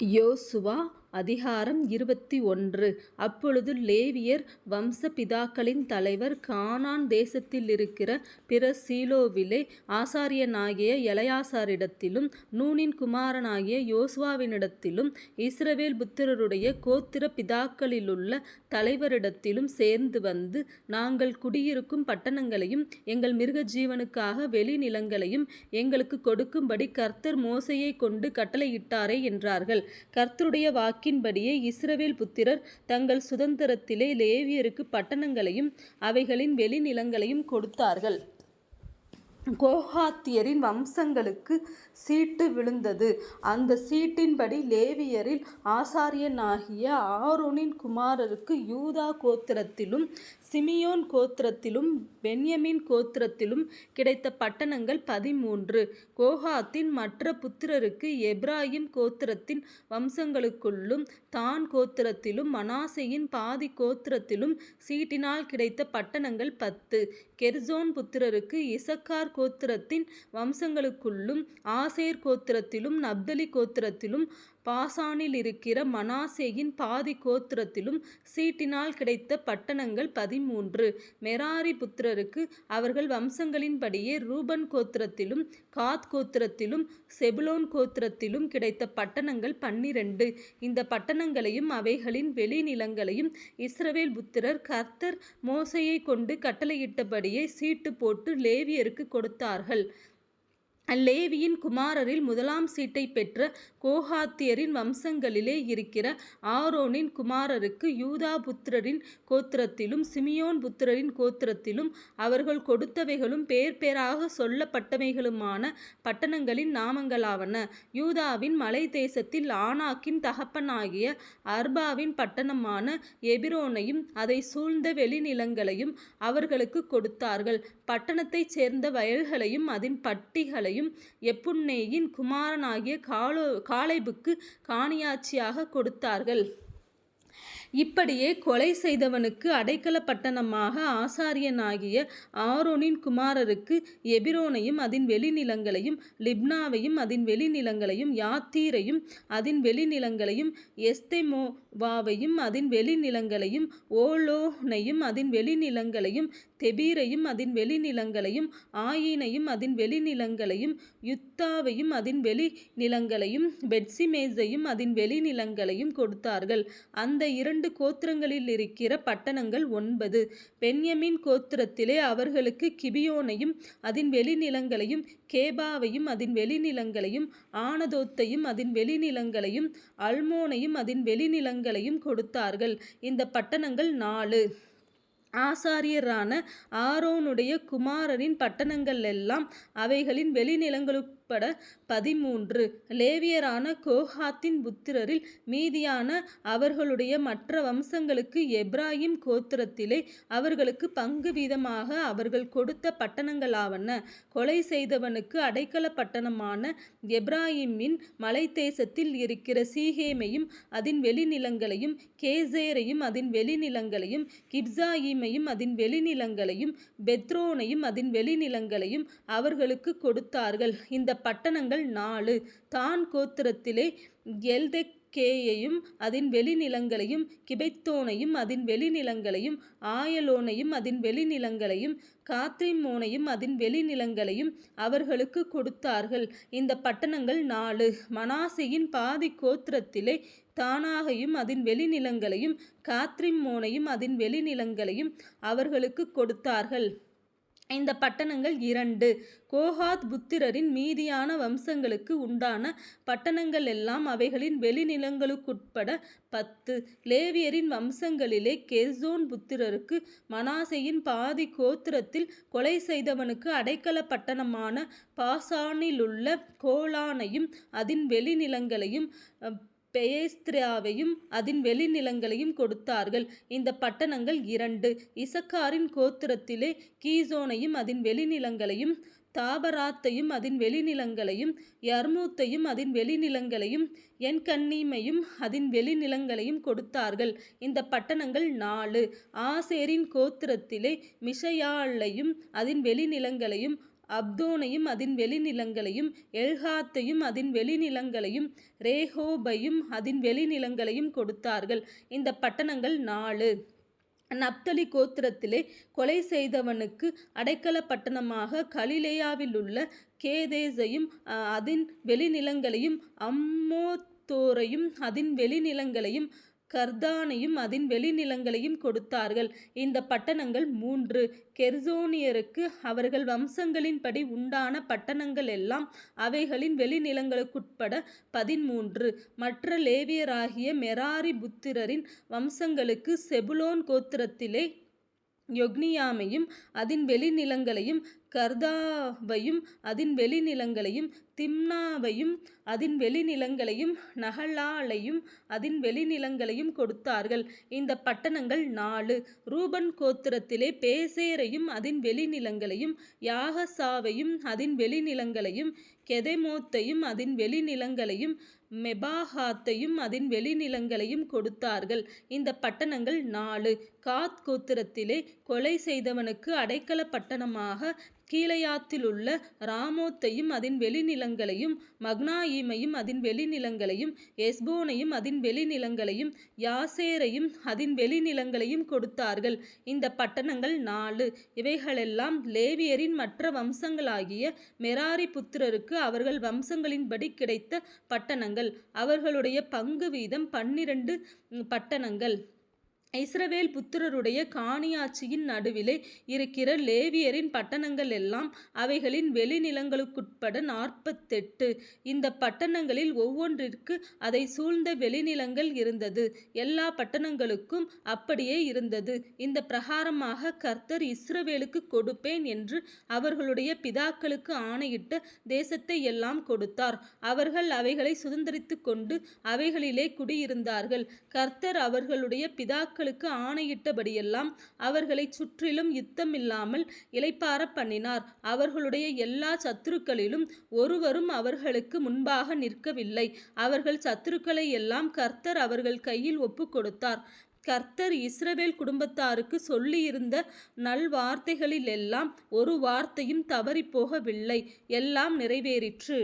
யோசுவா அதிகாரம் இருபத்தி ஒன்று. அப்பொழுது லேவியர் வம்ச பிதாக்களின் தலைவர் கானான் தேசத்திலிருக்கிற பிற சீலோவிலே ஆசாரியனாகிய எலையாசாரிடத்திலும் நூனின் குமாரனாகிய யோசுவாவினிடத்திலும் இஸ்ரவேல் புத்திரருடைய கோத்திர பிதாக்களிலுள்ள தலைவரிடத்திலும் சேர்ந்து வந்து நாங்கள் குடியிருக்கும் பட்டணங்களையும் எங்கள் மிருக ஜீவனுக்காக வெளிநிலங்களையும் எங்களுக்கு கொடுக்கும்படி கர்த்தர் மோசையை கொண்டு கட்டளையிட்டாரே என்றார்கள். கர்த்தருடைய வாக்கின்படியே இஸ்ரவேல் புத்திரர் தங்கள் சுதந்திரத்திலே லேவியருக்கு பட்டணங்களையும் அவைகளின் வெளிநிலங்களையும் கொடுத்தார்கள். கோகாத்தியரின் வம்சங்களுக்கு சீட்டு விழுந்தது. அந்த சீட்டின்படி லேவியரில் ஆசாரியனாகிய ஆரோனின் குமாரருக்கு யூதா கோத்திரத்திலும் சிமியோன் கோத்திரத்திலும் பென்யமின் கோத்திரத்திலும் கிடைத்த பட்டணங்கள் பதிமூன்று. கோகாத்தின் மற்ற புத்திரருக்கு எப்ராஹிம் கோத்திரத்தின் வம்சங்களுக்குள்ளும் தான் கோத்திரத்திலும் மனாசையின் பாதி கோத்திரத்திலும் சீட்டினால் கிடைத்த பட்டணங்கள் பத்து. கெர்சோன் புத்திரருக்கு இசக்கார் கோத்திரத்தின் வம்சங்களுக்குள்ளும் ஆசேர் கோத்திரத்திலும் நப்தலி கோத்திரத்திலும் பாசானில் இருக்கிற மனாசேயின் பாதி கோத்திரத்திலும் சீட்டினால் கிடைத்த பட்டணங்கள் பதிமூன்று. மெராரி புத்திரருக்கு அவர்கள் வம்சங்களின்படியே ரூபன் கோத்திரத்திலும் காத் கோத்திரத்திலும் செபுலோன் கோத்திரத்திலும் கிடைத்த பட்டணங்கள் பன்னிரண்டு. இந்த பட்டணங்களையும் அவைகளின் வெளிநிலங்களையும் இஸ்ரவேல் புத்திரர் கர்த்தர் மோசையை கொண்டு கட்டளையிட்டபடியே சீட்டு போட்டு லேவியருக்கு கொடுத்தார்கள். லேவியின் குமாரரில் முதலாம் சீட்டை பெற்ற கோஹாத்தியரின் வம்சங்களிலே இருக்கிற ஆரோனின் குமாரருக்கு யூதா புத்திரரின் கோத்திரத்திலும் சிமியோன் புத்திரரின் கோத்திரத்திலும் அவர்கள் கொடுத்தவைகளும் பேர் பேராக சொல்லப்பட்டவைகளுமான பட்டணங்களின் நாமங்களாவன. யூதாவின் மலை தேசத்தில் ஆனாக்கின் தகப்பனாகிய அர்பாவின் பட்டணமான எபிரோனையும் அதை சூழ்ந்த வெளிநிலங்களையும் அவர்களுக்கு கொடுத்தார்கள். பட்டணத்தைச் சேர்ந்த வயல்களையும் அதன் பட்டிகளையும் எப்புன்னேயின் குமாரனாகிய காலோ காலைபுக்கு காணியாட்சியாக கொடுத்தார்கள். இப்படியே கொலை செய்தவனுக்கு அடைக்கல பட்டணமாக ஆசாரியனாகிய ஆரோனின் குமாரருக்கு எபிரோனையும் அதன் வெளிநிலங்களையும் லிப்னாவையும் அதன் வெளிநிலங்களையும் யாத்தீரையும் அதன் வெளிநிலங்களையும் எஸ்தெமோ வாவையும் அதன் வெளிநிலங்களையும் ஓலோனையும் அதன் வெளிநிலங்களையும் தெபீரையும் அதன் வெளிநிலங்களையும் ஆயினையும் அதன் வெளிநிலங்களையும் யுத்தாவையும் அதன் வெளிநிலங்களையும் பெட்சிமேசையும் அதன் வெளிநிலங்களையும் கொடுத்தார்கள். அந்த இரண்டு கோத்திரங்களில் இருக்கிற பட்டணங்கள் ஒன்பது. பென்யமின் கோத்திரத்திலே அவர்களுக்கு கிபியோனையும் அதன் வெளிநிலங்களையும் கேபாவையும் அதன் வெளிநிலங்களையும் ஆனதோத்தையும் அதன் வெளிநிலங்களையும் அல்மோனையும் அதன் வெளிநிலங்களையும் கொடுத்தார்கள். இந்த பட்டணங்கள் நாலு. ஆசாரியரான ஆரோனுடைய குமாரரின் பட்டணங்களெல்லாம் அவைகளின் வெளிநிலங்களுக்கு உட்பட பதிமூன்று. லேவியரான கோஹாத்தின் புத்திரரில் மீதியான அவர்களுடைய மற்ற வம்சங்களுக்கு எப்ராஹிம் கோத்திரத்திலே அவர்களுக்கு பங்கு வீதமாக அவர்கள் கொடுத்த பட்டணங்களாவன. கொலை செய்தவனுக்கு அடைக்கல பட்டணமான எப்ராஹிமின் மலை தேசத்தில் இருக்கிற சீகேமையும் அதன் வெளிநிலங்களையும் கேசேரையும் அதன் வெளிநிலங்களையும் கிப்சாயிமையும் அதன் வெளிநிலங்களையும் பெத்ரோனையும் அதன் வெளிநிலங்களையும் அவர்களுக்கு கொடுத்தார்கள். இந்த பட்டணங்கள் நாலு. தான் கோத்திரத்திலே எல்தெக் கேயையும் அதன் வெளிநிலங்களையும் கிபெத்தோனையும் அதன் வெளிநிலங்களையும் ஆயலோனையும் அதன் வெளிநிலங்களையும் காத்ரிமோனையும் அதன் வெளிநிலங்களையும் அவர்களுக்கு கொடுத்தார்கள். இந்த பட்டணங்கள் நாலு. மனாசையின் பாதி கோத்திரத்திலே தானாகையும் அதன் வெளிநிலங்களையும் காத்ரிமோனையும் அதன் வெளிநிலங்களையும் அவர்களுக்கு கொடுத்தார்கள். இந்த பட்டணங்கள் இரண்டு. கோஹாத் புத்திரரின் மீதியான வம்சங்களுக்கு உண்டான பட்டணங்கள் எல்லாம் அவைகளின் வெளிநிலங்களுக்குட்பட பத்து. லேவியரின் வம்சங்களிலே கெர்சோன் புத்திரருக்கு மனாசையின் பாதி கோத்திரத்தில் கொலை செய்தவனுக்கு அடைக்கல பட்டணமான பாசானிலுள்ள கோலானையும் அதன் வெளிநிலங்களையும் பெயேஸ்திராவையும் அதன் வெளிநிலங்களையும் கொடுத்தார்கள். இந்த பட்டணங்கள் இரண்டு. இசக்காரின் கோத்திரத்திலே கீசோனையும் அதன் வெளிநிலங்களையும் தாபராத்தையும் அதன் வெளிநிலங்களையும் யர்மூத்தையும் அதன் வெளிநிலங்களையும் என்கண்ணீமையும் அதன் வெளிநிலங்களையும் கொடுத்தார்கள். இந்த பட்டணங்கள் நாலு. ஆசேரின் கோத்திரத்திலே மிஷையாளையும் அதன் வெளிநிலங்களையும் அப்தோனையும் அதன் வெளிநிலங்களையும் எல்ஹாத்தையும் அதன் வெளிநிலங்களையும் ரேஹோபையும் அதன் வெளிநிலங்களையும் கொடுத்தார்கள். இந்த பட்டணங்கள் நாலு. நப்தலி கோத்திரத்திலே கொலை செய்தவனுக்கு அடைக்கல பட்டணமாக கலிலேயாவில் உள்ள கேதேசையும் அதன் வெளிநிலங்களையும் அம்மோத்தோரையும் அதன் வெளிநிலங்களையும் கர்தானையும் அதன் வெளிநிலங்களையும் கொடுத்தார்கள். இந்த பட்டணங்கள் மூன்று. கெர்சோனியருக்கு அவர்கள் வம்சங்களின்படி உண்டான பட்டணங்கள் எல்லாம் அவைகளின் வெளிநிலங்களுக்குட்பட பதின்மூன்று. மற்ற லேவியராகிய மெராரி புத்திரரின் வம்சங்களுக்கு செபுலோன் கோத்திரத்திலே யொக்னியாமையும் அதன் வெளிநிலங்களையும் கர்தாவையும் அதன் வெளிநிலங்களையும் திம்னாவையும் அதன் வெளிநிலங்களையும் நகலாலையும் அதன் வெளிநிலங்களையும் கொடுத்தார்கள். இந்த பட்டணங்கள் நாலு. ரூபன் கோத்திரத்திலே பேசேரையும் அதன் வெளிநிலங்களையும் யாகசாவையும் அதன் வெளிநிலங்களையும் கெதெமோத்தையும் அதன் வெளிநிலங்களையும் மெபாகாத்தையும் அதன் வெளிநிலங்களையும் கொடுத்தார்கள். இந்த பட்டணங்கள் நாலு. காத் கோத்திரத்திலே கொலை செய்தவனுக்கு அடைக்கல பட்டணமாக கீழையாத்திலுள்ள ராமோத்தையும் அதன் வெளிநிலங்களையும் மக்னாயீமையும் அதன் வெளிநிலங்களையும் எஸ்போனையும் அதன் வெளிநிலங்களையும் யாசேரையும் அதன் வெளிநிலங்களையும் கொடுத்தார்கள். இந்த பட்டணங்கள் நாலு. இவைகளெல்லாம் லேவியரின் மற்ற வம்சங்களாகிய மெராரி புத்திரருக்கு அவர்கள் வம்சங்களின்படி கிடைத்த பட்டணங்கள். அவர்களுடைய பங்கு வீதம் பன்னிரண்டு பட்டணங்கள். இஸ்ரவேல் புத்திரருடைய காணியாட்சியின் நடுவிலே இருக்கிற லேவியரின் பட்டணங்கள் எல்லாம் அவைகளின் வெளிநிலங்களுக்குட்பட நாற்பத்தெட்டு. இந்த பட்டணங்களில் ஒவ்வொன்றிற்கு அதை சூழ்ந்த வெளிநிலங்கள் இருந்தது. எல்லா பட்டணங்களுக்கும் அப்படியே இருந்தது. இந்த பிரகாரமாக கர்த்தர் இஸ்ரவேலுக்கு கொடுப்பேன் என்று அவர்களுடைய பிதாக்களுக்கு ஆணையிட்ட தேசத்தை எல்லாம் கொடுத்தார். அவர்கள் அவைகளை சுதந்திரித்து கொண்டு அவைகளிலே குடியிருந்தார்கள். கர்த்தர் அவர்களுடைய பிதாக்கள் மக்களுக்கு ஆணையிட்டபடியெல்லாம் அவர்களை சுற்றிலும் யுத்தமில்லாமல் இலைப்பார பண்ணினார். அவர்களுடைய எல்லா சத்துருக்களிலும் ஒருவரும் அவர்களுக்கு முன்பாக நிற்கவில்லை. அவர்கள் சத்துருக்களை எல்லாம் கர்த்தர் அவர்கள் கையில் ஒப்பு கொடுத்தார் கர்த்தர் இஸ்ரவேல் குடும்பத்தாருக்கு சொல்லியிருந்த நல்வார்த்தைகளிலெல்லாம் ஒரு வார்த்தையும் தவறிப்போகவில்லை. எல்லாம் நிறைவேறிற்று.